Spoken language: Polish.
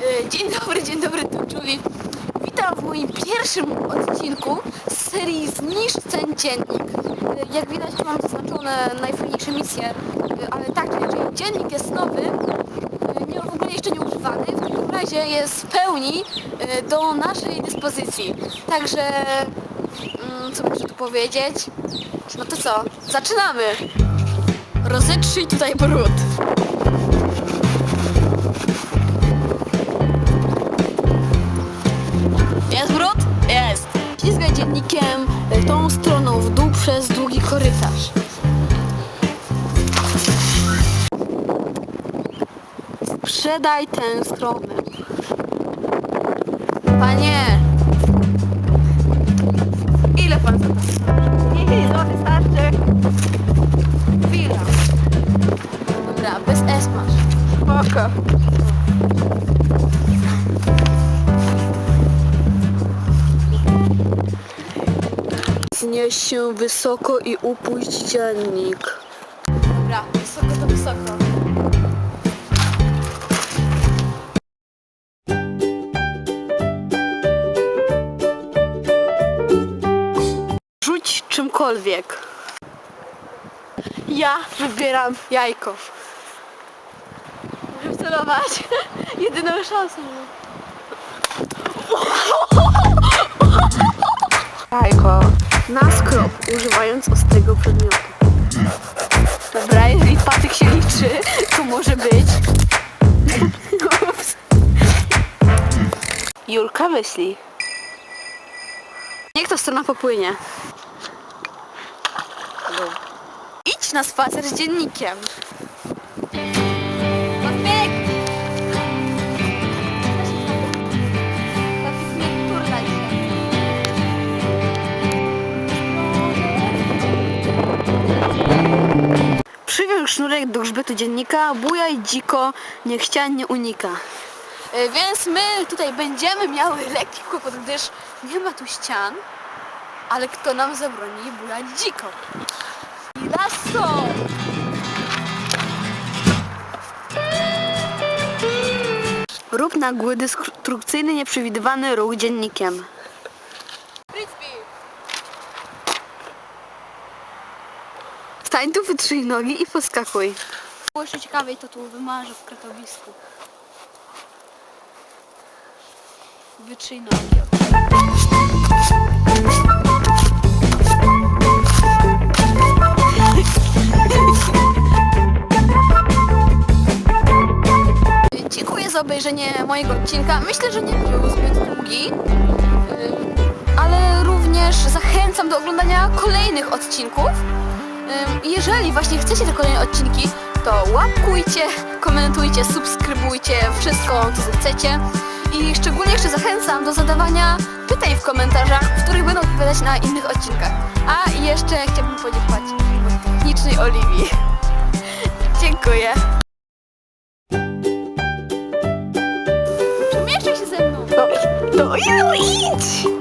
E, Dzień dobry, dzień dobry, tu Julie. Witam w moim pierwszym odcinku z serii Zniszcz ten dziennik. E, Jak widać mam zaznaczone najfajniejsze misje, e, ale tak, jeżeli dziennik jest nowy, nie, w ogóle jeszcze nie używany, w takim razie jest w pełni do naszej dyspozycji. Także, mm, co muszę tu powiedzieć? No to co, zaczynamy! Rozetrzyj tutaj brud. Dziennikiem y, tą stroną w dół przez długi korytarz. Sprzedaj tę stronę. Panie! Ile pan za to? Nie, złoty starczy. Chwila. Dobra, bez S masz. Spoko. Znieś się wysoko i upuść dziennik. Dobra, wysoko to wysoko. Rzuć czymkolwiek. Ja wybieram jajko. Muszę celować. Jedyną szansą. Jajko. Na skrop, używając ostrego przedmiotu. Dobra, jeżeli patyk się liczy, to może być. Ups. Julka myśli. Niech to strona popłynie. Idź na spacer z dziennikiem. Sznurek do grzbietu dziennika, bujaj dziko, niech ścian nie unika. E, Więc my tutaj będziemy miały lekki kłopot, gdyż nie ma tu ścian, ale kto nam zabroni bujać dziko? I lasso! Rób nagły, destrukcyjny, nieprzewidywany ruch dziennikiem. Stań tu, wytrzyj nogi i poskakuj. Było jeszcze ciekawiej, to tu wymarzę w kretowisku. Wytrzyj nogi. Dziękuję za obejrzenie mojego odcinka. Myślę, że nie był zbyt długi, Ym, ale również zachęcam do oglądania kolejnych odcinków. Jeżeli właśnie chcecie te kolejne odcinki, to łapkujcie, komentujcie, subskrybujcie wszystko, co chcecie. I szczególnie jeszcze zachęcam do zadawania pytań w komentarzach, w których będę odpowiadać na innych odcinkach. A jeszcze chciałabym podziękować technicznej Oliwii. Dziękuję. Przemieszczaj się ze mną. To, to idź!